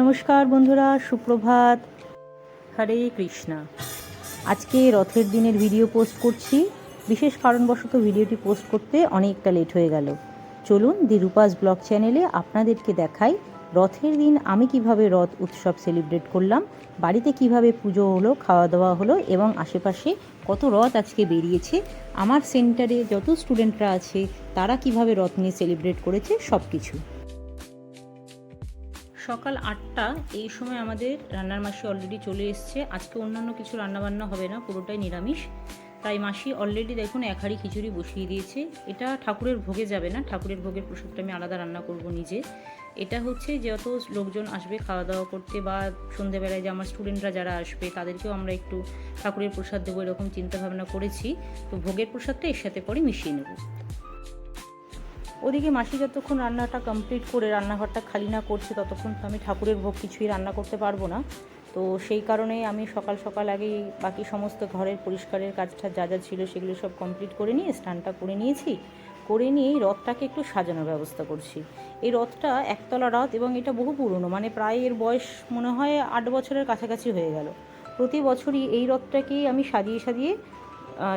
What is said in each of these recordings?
নমস্কার বন্ধুরা, সুপ্রভাত। হরে কৃষ্ণা। আজকে রথের দিনের ভিডিও পোস্ট করছি। বিশেষ কারণবশত ভিডিওটি পোস্ট করতে অনেকটা লেট হয়ে গেল। চলুন দি রূপাস ব্লগ চ্যানেলে আপনাদেরকে দেখাই রথের দিন আমি কীভাবে রথ উৎসব সেলিব্রেট করলাম, বাড়িতে কীভাবে পুজো হলো খাওয়া দাওয়া হলো, এবং আশেপাশে কত রথ আজকে বেরিয়েছে, আমার সেন্টারে যত স্টুডেন্টরা আছে, তারা কীভাবে রথ নিয়ে সেলিব্রেট করেছে সব কিছু সকাল আটটা, এই সময় আমাদের রান্নার মাসি অলরেডি চলে এসছে। আজকে অন্যান্য কিছু রান্নাবান্না হবে না, পুরোটাই নিরামিষ। তাই মাসি অলরেডি দেখুন এক হাঁড়ি খিচুড়ি বসিয়ে দিয়েছে। এটা ঠাকুরের ভোগে যাবে না, ঠাকুরের ভোগের প্রসাদটা আমি আলাদা রান্না করব নিজে। এটা হচ্ছে যত লোকজন আসবে খাওয়া দাওয়া করতে বা সন্ধেবেলায় যে আমার স্টুডেন্টরা যারা আসবে, তাদেরকেও আমরা একটু ঠাকুরের প্রসাদ দেবো, এরকম চিন্তাভাবনা করেছি। তো ভোগের প্রসাদটা এর সাথে পরে মিশিয়ে নেব। ওদিকে মাসি যতক্ষণ রান্নাটা কমপ্লিট করে রান্নাঘরটা খালি না করছে, ততক্ষণ তো আমি ঠাকুরের ভোগ কিছুই রান্না করতে পারব না। তো সেই কারণে আমি সকাল সকাল আগেই বাকি সমস্ত ঘরের পরিষ্কারের কাজটা যা যা ছিল সেগুলো সব কমপ্লিট করে নিয়ে স্নানটা করে নিয়েছি। করে নিয়ে এই রথটাকে একটু সাজানোর ব্যবস্থা করছি। এই রথটা একতলা রথ এবং এটা বহু পুরনো মানে প্রায় এর বয়স মনে হয় আট বছরের কাছাকাছি হয়ে গেল। প্রতি বছরই এই রথটাকেই আমি সাজিয়ে সাজিয়ে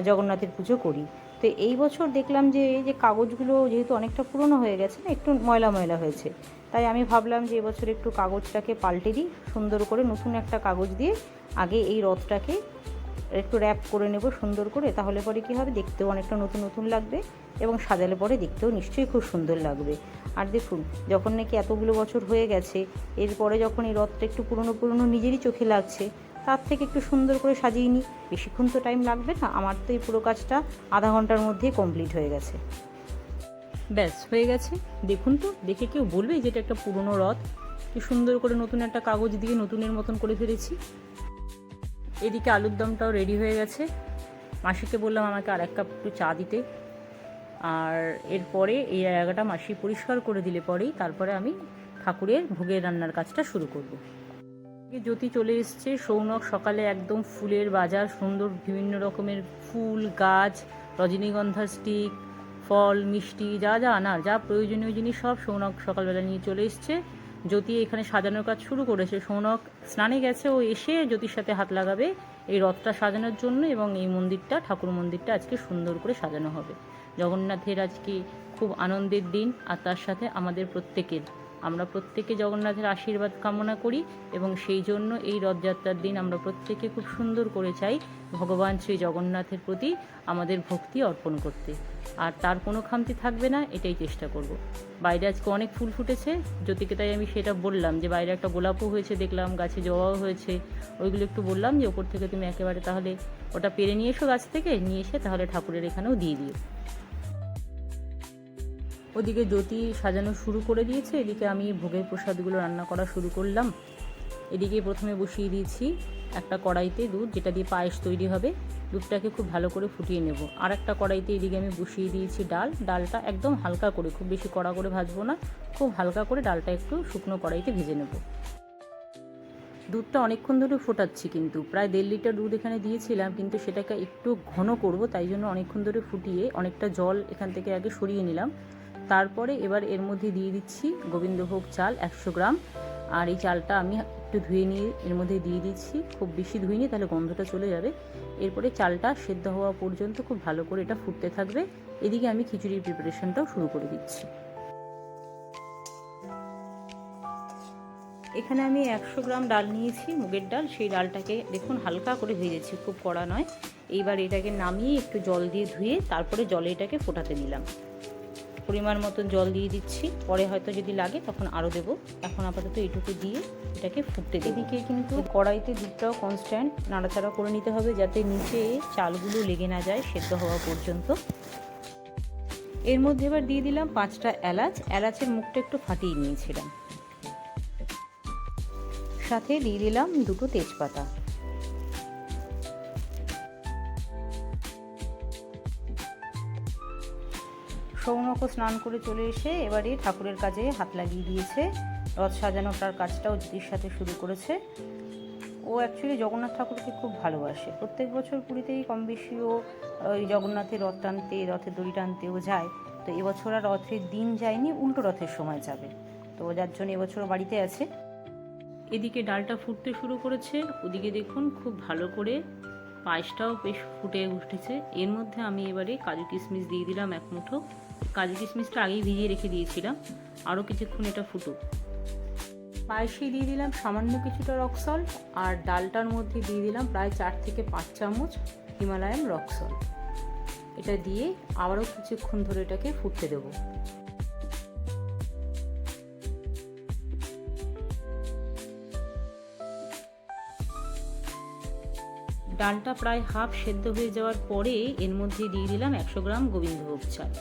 জগন্নাথের পুজো করি। তো এই বছর দেখলাম যে এই যে কাগজগুলো যেহেতু অনেকটা পুরনো হয়ে গেছে না, একটু ময়লা ময়লা হয়েছে। তাই আমি ভাবলাম যে এবছর একটু কাগজটাকে পাল্টে দিই, সুন্দর করে নতুন একটা কাগজ দিয়ে আগে এই রথটাকে একটু র্যাপ করে নেব সুন্দর করে, তাহলে পরে কী হবে? দেখতেও অনেকটা নতুন নতুন লাগবে এবং সাজালে পরে দেখতেও নিশ্চয়ই খুব সুন্দর লাগবে। আর দেখুন, যখন নাকি এতগুলো বছর হয়ে গেছে, এরপরে যখন এই রথটা একটু পুরনো পুরনো নিজেরই চোখে লাগছে তার থেকে একটু সুন্দর করে সাজিয়ে নিই। বেশিক্ষণ তো টাইম লাগবে না। আমার তো এই পুরো কাজটা আধা ঘণ্টার মধ্যেই কমপ্লিট হয়ে গেছে। ব্যাস, হয়ে গেছে। দেখুন তো, দেখে কেউ বলবে যে এটা একটা পুরনো রথ। কি সুন্দর করে নতুন একটা কাগজ দিয়ে নতুনের মতন করে ফেলেছি। এদিকে আলুর দমটাও রেডি হয়ে গেছে। মাসিকে বললাম আমাকে আর এক কাপ একটু চা দিতে। আর এরপরে এই জায়গাটা মাসি পরিষ্কার করে দিলে পরেই তারপরে আমি ঠাকুরের ভোগের রান্নার কাজটা শুরু করব। জ্যোতি চলে এসছে। সৌনক সকালে একদম ফুলের বাজার, সুন্দর বিভিন্ন রকমের ফুল, গাছ রজনীগন্ধার স্টিক ফল, মিষ্টি, যা যা আনার, যা প্রয়োজনীয় জিনিস সব সৌনক সকালবেলা নিয়ে চলে এসছে। জ্যোতি এখানে সাজানোর কাজ শুরু করেছে। সৌনক স্নানে গেছে ও এসে জ্যোতির সাথে হাত লাগাবে এই রথটা সাজানোর জন্য এবং এই মন্দিরটা, ঠাকুর মন্দিরটা আজকে সুন্দর করে সাজানো হবে। জগন্নাথের আজকে খুব আনন্দের দিন আর তার সাথে আমাদের প্রত্যেকের। আমরা প্রত্যেকে জগন্নাথের আশীর্বাদ কামনা করি এবং সেই জন্য এই রথযাত্রার দিন আমরা প্রত্যেকে খুব সুন্দর করে চাই ভগবান শ্রী জগন্নাথের প্রতি আমাদের ভক্তি অর্পণ করতে আর তার কোনো খামতি থাকবে না, এটাই চেষ্টা করব। বাইরে আজকে অনেক ফুল ফুটেছে জ্যোতিকে তাই আমি সেটা বললাম যে বাইরে একটা গোলাপও হয়েছে, দেখলাম গাছে জবাও হয়েছে, ওইগুলো একটু বললাম যে ওপর থেকে তুমি একেবারে তাহলে ওটা পেরে নিয়ে এসো গাছ থেকে, নিয়ে এসে তাহলে ঠাকুরের এখানেও দিয়ে দিও ওদিকে জ্যোতি সাজানো শুরু করে দিয়েছে। এদিকে আমি ভোগের প্রসাদগুলো রান্না করা শুরু করলাম। এদিকে প্রথমে বসিয়ে দিয়েছি একটা কড়াইতে দুধ, যেটা দিয়ে পায়েস তৈরি হবে। দুধটাকে খুব ভালো করে ফুটিয়ে নেব। আর একটা কড়াইতে এদিকে আমি বসিয়ে দিয়েছি ডাল। ডালটা একদম হালকা করে, খুব বেশি কড়া করে ভাজবো না। খুব হালকা করে ডালটা একটু শুকনো কড়াইতে ভেজে নেব। দুধটা অনেকক্ষণ ধরে ফোটাচ্ছি কিন্তু। প্রায় দেড় লিটার দুধ এখানে দিয়েছিলাম, কিন্তু সেটাকে একটু ঘন করব, তাই জন্য অনেকক্ষণ ধরে ফুটিয়ে অনেকটা জল এখান থেকে আগে সরিয়ে নিলাম। তারপরে এবার এর মধ্যে দিয়ে দিচ্ছি গোবিন্দভোগ চাল একশো গ্রাম। আর এই চালটা আমি একটু ধুয়ে নিয়ে এর মধ্যে দিয়ে দিচ্ছি। খুব বেশি ধুইনি তাহলে গন্ধটা চলে যাবে। এরপরে চালটা সেদ্ধ হওয়া পর্যন্ত খুব ভালো করে এটা ফুটতে থাকবে। এদিকে আমি খিচুড়ির প্রিপারেশনটাও শুরু করে দিচ্ছি। এখানে আমি একশো গ্রাম ডাল নিয়েছি, মুগের ডাল। সেই ডালটাকে দেখুন হালকা করে ভেজেছি, খুব কড়া নয়। এইবার এটাকে নামিয়ে একটু জল দিয়ে ধুয়ে তারপরে জলে এটাকে ফোটাতে দিলাম। পরিমাণ মতো জল দিয়ে দিচ্ছি। পরে হয়তো যদি লাগে তখন আরও দেবো। এখন আপাতত এইটুকু দিয়ে এটাকে ফুটতে দিই এদিকে কিন্তু কড়াইতে দুধটাও কনস্ট্যান্ট নাড়াচাড়া করে নিতে হবে যাতে নিচে চালগুলো লেগে না যায় সেদ্ধ হওয়া পর্যন্ত। এর মধ্যে এবার দিয়ে দিলাম পাঁচটা এলাচ। এলাচের মুখটা একটু ফাটিয়ে নিয়েছিলাম। সাথে দিয়ে দিলাম দুটো তেজপাতা। সৌনকও স্নান করে চলে এসে এবারে ঠাকুরের কাজে হাত লাগিয়ে দিয়েছে। রথ সাজানোটার কাজটাও জ্যোতির সাথে শুরু করেছে। ও অ্যাকচুয়ালি জগন্নাথ ঠাকুরকে খুব ভালোবাসে। প্রত্যেক বছর পুরীতেই কম বেশি ও ওই জগন্নাথের রথ টানতে, রথের দড়ি টানতেও যায়। তো এবছর আর রথের দিন যায়নি, উল্টো রথের সময় যাবে। তো যার জন্য এবছর বাড়িতে আছে। এদিকে ডালটা ফুটতে শুরু করেছে। ওদিকে দেখুন খুব ভালো করে পায়েসটাও বেশ ফুটে উঠেছে। এর মধ্যে আমি এবারে কাজু কিশমিশ দিয়ে দিলাম এক মুঠো। কাজু কিশমিশটা আগেই ভিজিয়ে রেখে দিয়েছিলাম। আরও কিছুক্ষণ এটা ফুটুক। পায়েসে দিয়ে দিলাম সামান্য কিছুটা রক সল্ট আর ডালটার মধ্যে দিয়ে দিলাম প্রায় চার থেকে পাঁচ চামচ হিমালয়ান রক সল্ট। এটা দিয়ে আবারও কিছুক্ষণ ধরে এটাকে ফুটতে দেবো। ডালটা প্রায় হাফ সেদ্ধ হয়ে যাওয়ার পরে এর মধ্যে দিয়ে দিলাম একশো গ্রাম গোবিন্দভোগ চাল।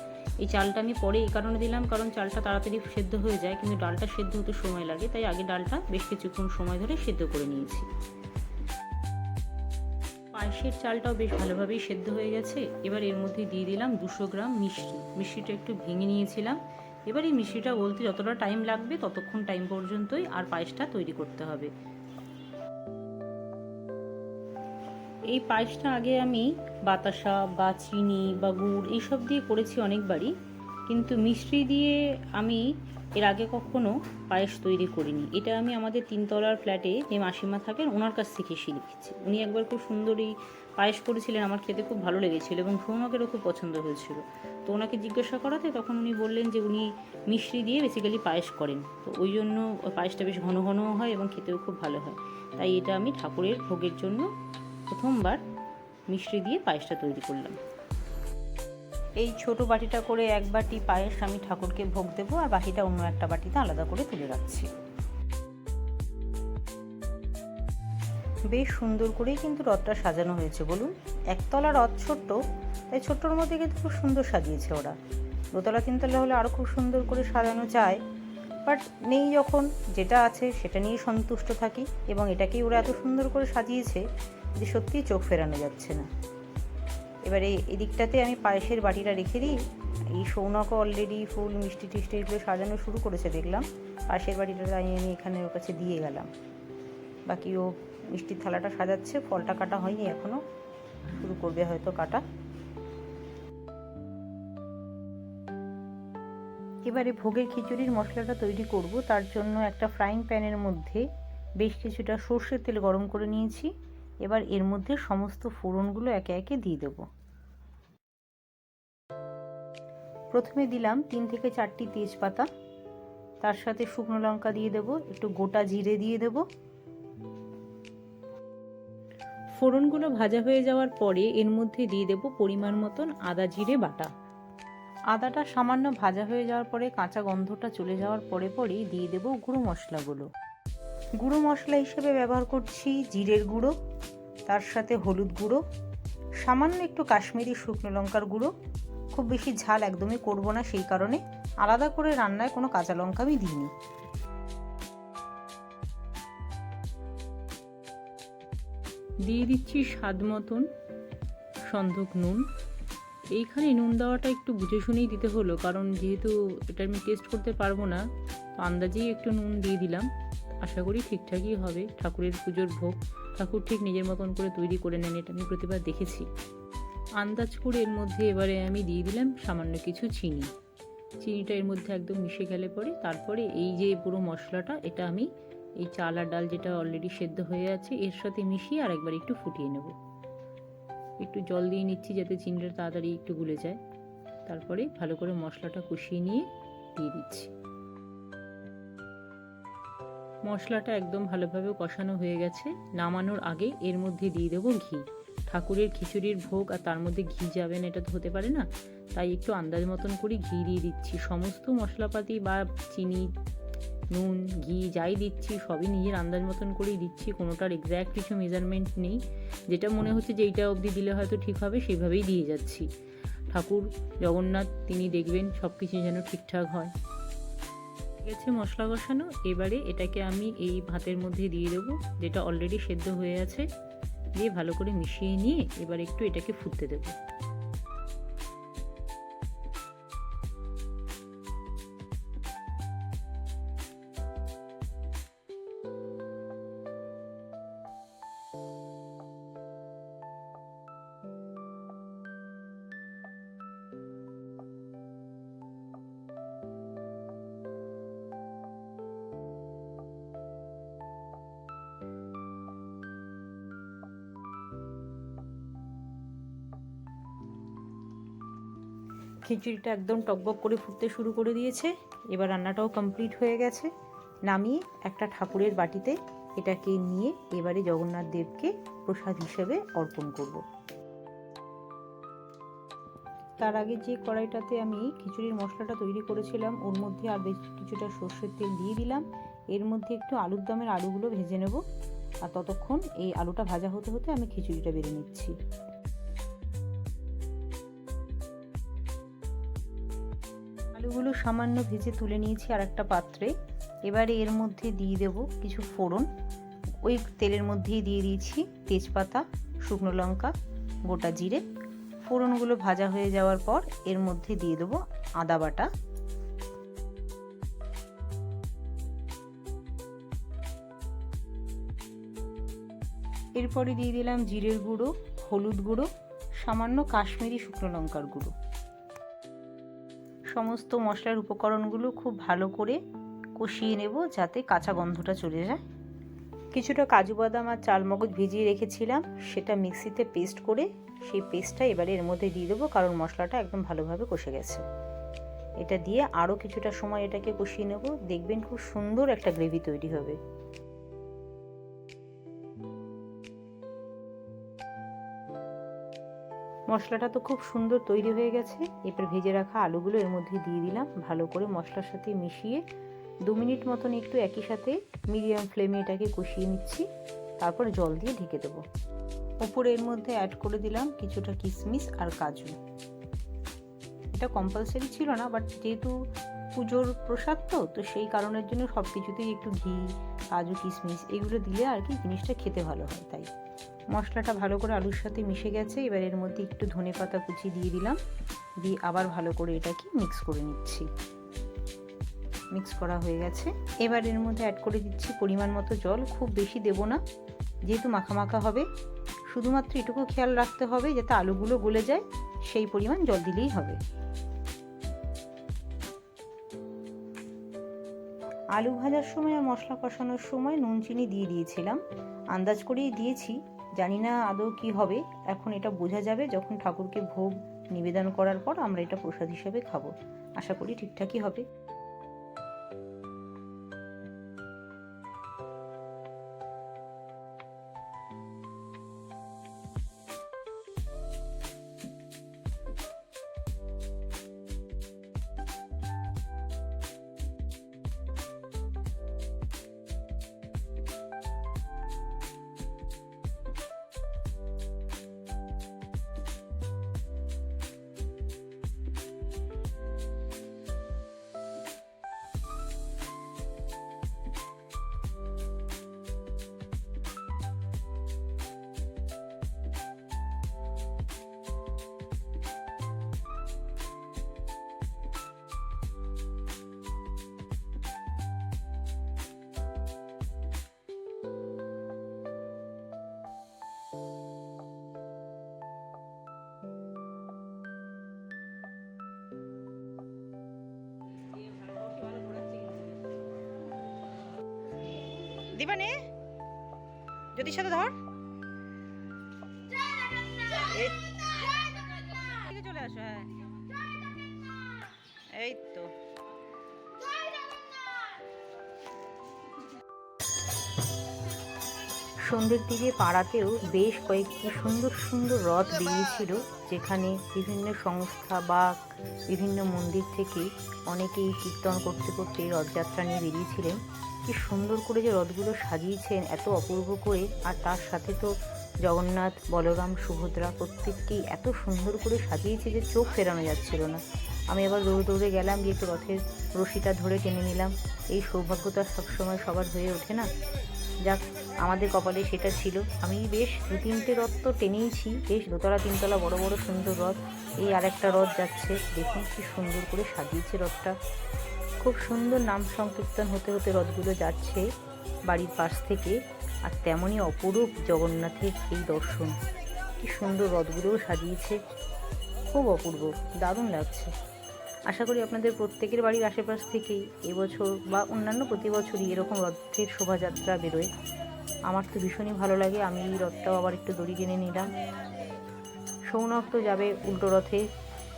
এই চালটা আমি পরে এই কারণে দিলাম, কারণ চালটা তাড়াতাড়ি সেদ্ধ হয়ে যায়, কিন্তু ডালটা সেদ্ধ হতে সময় লাগে, তাই আগে ডালটা বেশ কিছুক্ষণ সময় ধরে সেদ্ধ করে নিয়েছি। পায়েসের চালটাও বেশ ভালোভাবেই সেদ্ধ হয়ে গেছে। এবার এর মধ্যে দিয়ে দিলাম দুশো গ্রাম মিষ্টি। মিষ্টিটা একটু ভেঙে নিয়েছিলাম। এবার এই মিষ্টিটা বলতে যতটা টাইম লাগবে, ততক্ষণ টাইম পর্যন্তই আর পায়েসটা তৈরি করতে হবে। এই পায়েসটা আগে আমি বাতাসা বা চিনি বা গুড় এইসব দিয়ে করেছি অনেকবারই। কিন্তু মিষ্টি দিয়ে আমি এর আগে কখনো পায়েস তৈরি করিনি। এটা আমি আমাদের তিনতলার ফ্ল্যাটে যে মাসিমা থাকেন, ওনার কাছ থেকে শিখেছি। উনি একবার খুব সুন্দর এই পায়েস করেছিলেন, আমার খেতে খুব ভালো লেগেছিল এবং সৌনকেরও খুব পছন্দ হয়েছিল। তো ওনাকে জিজ্ঞাসা করাতে তখন উনি বললেন যে, উনি মিষ্টি দিয়ে বেসিক্যালি পায়েস করেন। তো ওই জন্য পায়েসটা বেশ ঘন ঘনও হয় এবং খেতেও খুব ভালো হয়। তাই এটা আমি ঠাকুরের ভোগের জন্য প্রথমবার মিষ্টি দিয়ে পায়েসটা তৈরি করলাম। এই ছোট বাটিটা করে এক বাটি পায়েস আমি ঠাকুরকে ভোগ দেবো আর বাকিটা অন্য একটা বাটিতে আলাদা করে তুলে রাখছি। বেশ সুন্দর করেই কিন্তু রথটা সাজানো হয়েছে, বলুন। একতলা রথ ছোট্ট, তাই ছোট্টর মধ্যে কিন্তু খুব সুন্দর সাজিয়েছে ওরা। দোতলা, তিনতলা হলে আরও খুব সুন্দর করে সাজানো যায়। বাট নেই যখন, যেটা আছে সেটা নিয়ে সন্তুষ্ট থাকি এবং এটাকেই ওরা এত সুন্দর করে সাজিয়েছে। যে সত্যিই চোখ ফেরানো যাচ্ছে না। এবারে এদিকটাতে আমি পায়েসের বাটিটা রেখে দিই। এই সৌনকও অলরেডি ফুল, মিষ্টি টিষ্টি এগুলো সাজানো শুরু করেছে দেখলাম। পাশের বাটিটা আমি আমি এখানে ওর কাছে দিয়ে গেলাম। বাকি ও মিষ্টির থালাটা সাজাচ্ছে, ফলটা কাটা হয়নি এখনও শুরু করবে হয়তো কাটা। এবারে ভোগের খিচুড়ির মশলাটা তৈরি করব। তার জন্য একটা ফ্রাইং প্যানের মধ্যে বেশ কিছুটা সর্ষের তেল গরম করে নিয়েছি। এবার এর মধ্যে সমস্ত ফোড়নগুলো একে একে দিয়ে দেব। প্রথমে দিলাম তিন থেকে চারটি তেজপাতা। তার সাথে শুকনো লঙ্কা দিয়ে দেব, একটু গোটা জিরে দিয়ে দেব। ফোড়নগুলো ভাজা হয়ে যাওয়ার পরে এর মধ্যে দিয়ে দেব পরিমাণ মতন আদা, জিরে, বাটা। আদাটা সামান্য ভাজা হয়ে যাওয়ার পরে কাঁচা গন্ধটা চলে যাওয়ার পরে পরেই দিয়ে দেব গুঁড়ো মশলাগুলো। গুঁড়ো মশলা হিসেবে ব্যবহার করছি জিরের গুঁড়ো, তার সাথে হলুদ গুঁড়ো, সামান্য একটু কাশ্মীরি শুকনো লঙ্কার গুঁড়ো। খুব বেশি ঝাল একদমই করব না সেই কারণে, আলাদা করে রান্নায় কোনো কাঁচা লঙ্কা আমি দিইনি। দিয়ে দিচ্ছি স্বাদ মতন সন্ধক নুন। এইখানে নুন দেওয়াটা একটু বুঝে শুনেই দিতে হলো, কারণ যেহেতু এটা আমি টেস্ট করতে পারব না, তো আন্দাজেই একটু নুন দিয়ে দিলাম। আশা করি ঠিকঠাকই হবে। ঠাকুরের পুজোর ভোগ ঠাকুর ঠিক নিজের মতন করে তৈরি করে নেন, এটা আমি প্রতিবার দেখেছি। আন্দাজ করে এর মধ্যে এবারে আমি দিয়ে দিলাম সামান্য কিছু চিনি। চিনিটা এর মধ্যে একদম মিশে গেলে পরে তারপরে এই যে পুরো মশলাটা, এটা আমি এই চাল আর ডাল যেটা অলরেডি সেদ্ধ হয়ে আছে, এর সাথে মিশিয়ে আর একবার একটু ফুটিয়ে নেব। একটু জল দিয়ে নিচ্ছি যাতে চিনিটা তাড়াতাড়ি একটু গুলে যায়। তারপরে ভালো করে মশলাটা কষিয়ে নিয়ে দিয়ে দিচ্ছি। মশলাটা একদম ভালোভাবে কষানো হয়ে গেছে। নামানোর আগে এর মধ্যে দিয়ে দেবো ঘি। ঠাকুরের খিচুড়ির ভোগ আর তার মধ্যে ঘি যাবে না, এটা তো হতে পারে না। তাই একটু আন্দাজ মতন করে ঘি দিয়ে দিচ্ছি। সমস্ত মশলাপাতি বা চিনি, নুন, ঘি যাই দিচ্ছি, সবই নিজের আন্দাজ মতন করেই দিচ্ছি। কোনোটার এক্স্যাক্ট কিছু মেজারমেন্ট নেই। যেটা মনে হচ্ছে যে এইটা অবধি দিলে হয়তো ঠিক হবে সেইভাবেই দিয়ে যাচ্ছি। ঠাকুর জগন্নাথ, তিনি দেখবেন সব কিছু যেন ঠিকঠাক হয়। গেছে মশলা কষানো, এবারে এটাকে আমি এই ভাতের মধ্যে দিয়ে দেবো, যেটা অলরেডি সেদ্ধ হয়ে আছে। দিয়ে ভালো করে মিশিয়ে নিয়ে এবার একটু এটাকে ফুটতে দেবো। খিচুড়িটা একদম টকবক করে ফুটতে শুরু করে দিয়েছে। এবার রান্নাটাও কমপ্লিট হয়ে গেছে। নামিয়ে একটা ঠাকুরের বাটিতে এটাকে নিয়ে এবারে জগন্নাথ দেবকে প্রসাদ হিসেবে অর্পণ করব। তার আগে যে কড়াইটাতে আমি খিচুড়ির মশলাটা তৈরি করেছিলাম, ওর মধ্যে আর বেশ কিছুটা সর্ষের তেল দিয়ে দিলাম। এর মধ্যে একটু আলুর দমের আলুগুলো ভেজে নেব। আর ততক্ষণ এই আলুটা ভাজা হতে হতে আমি খিচুড়িটা বেড়ে নিচ্ছি। সামান্য ভেজে তুলে নিয়েছি আর একটা পাত্রে। এবারে এর মধ্যে দিয়ে দেব কিছু ফোড়ন। ওই তেলের মধ্যেই দিয়ে দিয়েছি তেজপাতা, শুকনো লঙ্কা, গোটা জিরে। ফোড়নগুলো ভাজা হয়ে যাওয়ার পর এর মধ্যে দিয়ে দেবো আদা বাটা। এরপরে দিয়ে দিলাম জিরের গুঁড়ো, হলুদ গুঁড়ো, সামান্য কাশ্মীরি শুকনো লঙ্কার গুঁড়ো। সমস্ত মশলার উপকরণগুলো খুব ভালো করে কষিয়ে নেব যাতে কাঁচা গন্ধটা চলে যায়। কিছুটা কাজু বাদাম আর চালমগজ ভিজিয়ে রেখেছিলাম। সেটা মিক্সিতে পেস্ট করে সেই পেস্টটা এবারে এর মধ্যে দিয়ে দেবো কারণ মশলাটা একদম ভালোভাবে কষে গেছে। এটা দিয়ে আরও কিছুটা সময় এটাকে কষিয়ে নেব। দেখবেন খুব সুন্দর একটা গ্রেভি তৈরি হবে। মশলাটা তো খুব সুন্দর তৈরি হয়ে গেছে। এরপর ভেজে রাখা আলুগুলো এর মধ্যে দিয়ে দিলাম। ভালো করে মশলার সাথে মিশিয়ে দু মিনিট মতন একটু একই সাথে মিডিয়াম ফ্লেমে এটাকে কষিয়ে নিচ্ছি। তারপর জল দিয়ে ঢেকে দেবো। ওপরে এর মধ্যে অ্যাড করে দিলাম কিছুটা কিশমিশ আর কাজু। এটা কম্পালসারি ছিল না বাট যেহেতু পুজোর প্রসাদ তো তো সেই কারণের জন্য সব কিছুতেই একটু ঘি কাজু, কিশমিশ, এগুলো দিলে আর কি জিনিসটা খেতে ভালো হয়, তাই। মশলাটা ভালো করে আলুর সাথে মিশে গেছে, এবার এর মধ্যে একটু ধনে পাতা কুচি দিয়ে দিলাম, দিয়ে আবার ভালো করে এটাকে মিক্স করে নিচ্ছি। মিক্স করা হয়ে গেছে, এবার এর মধ্যে অ্যাড করে দিচ্ছি পরিমাণ মতো জল, খুব বেশি দেব না, যেহেতু মাখা মাখা হবে, শুধুমাত্র এটুকু খেয়াল রাখতে হবে যাতে আলুগুলো গলে যায়, সেই পরিমাণ জল দিলেই হবে। আলু ভাজার সময় আর মশলা কষানোর সময় নুন, চিনি দিয়ে দিয়েছিলাম। আন্দাজ করেই দিয়েছি। জানি না আদৌ কি হবে। এখন এটা বোঝা যাবে যখন ঠাকুরকে ভোগ নিবেদন করার পর আমরা এটা প্রসাদ হিসেবে খাব। আশা করি ঠিকঠাকই হবে। দিবা নে জ্যোতির সাথে ধর। চলে আসো হ্যাঁ। এই তো। সন্ধ্যের দিকে পাড়াতেও বেশ কয়েকটি সুন্দর সুন্দর রথ বেরিয়েছিল। যেখানে বিভিন্ন সংস্থা বা বিভিন্ন মন্দির থেকে অনেকেই কীর্তন করতে করতে রথযাত্রা নিয়ে বেরিয়েছিলেন। কি সুন্দর করে যে রথগুলো সাজিয়েছেন, এত অপূর্ব করে। আর তার সাথে তো জগন্নাথ, বলরাম, সুভদ্রা প্রত্যেককেই এত সুন্দর করে সাজিয়েছে যে চোখ ফেরানো যাচ্ছিল না। আমি আবার দৌড়ে দৌড়ে গেলাম, গিয়ে একটু রথের রশিটা ধরে টেনে নিলাম। এই সৌভাগ্যতা সবসময় সবার হয়ে ওঠে না। যাক আমাদের কপালে সেটা ছিল। আমি বেশ দু তিনটে রথ তো টেনেইছি, বেশ দোতলা তিনতলা বড় বড় সুন্দর রথ। এই আরেকটা রথ যাচ্ছে, দেখুন কি সুন্দর করে সাজিয়েছে রথটা। খুব সুন্দর নাম সংকীর্তন হতে হতে রথগুলো যাচ্ছে বাড়ির পাশ থেকে, আর তেমনই অপরূপ জগন্নাথের এই দর্শন। কি সুন্দর রথগুলোও সাজিয়েছে, খুব অপূর্ব, দারুণ লাগছে। আশা করি আপনাদের প্রত্যেকের বাড়ির আশেপাশ থেকেই এবছর বা অন্যান্য প্রতি বছরই এরকম রথের শোভাযাত্রা বেরোয়। আমার তো ভীষণই ভালো লাগে। আমি এই রথটাও আবার একটু দড়ি টেনে নিলাম। সৌনক তো যাবে উল্টো রথে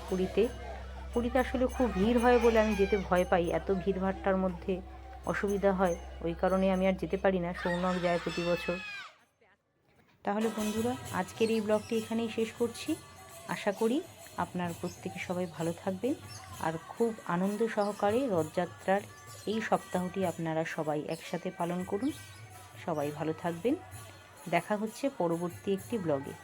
পুরীতে। পুরীতে আসলে খুব ভিড় হয় বলে আমি যেতে ভয় পাই। এত ভিড়ভাট্টার মধ্যে অসুবিধা হয়, ওই কারণে আমি আর যেতে পারি না। সৌনক যায় প্রতি বছর। তাহলে বন্ধুরা, আজকের এই ব্লগটি এখানেই শেষ করছি। আশা করি আপনার প্রত্যেকে সবাই ভালো থাকবেন আর খুব আনন্দ সহকারে রথযাত্রার এই সপ্তাহটি আপনারা সবাই একসাথে পালন করুন। সবাই ভালো থাকবেন। দেখা হচ্ছে পরবর্তী একটি ব্লগে।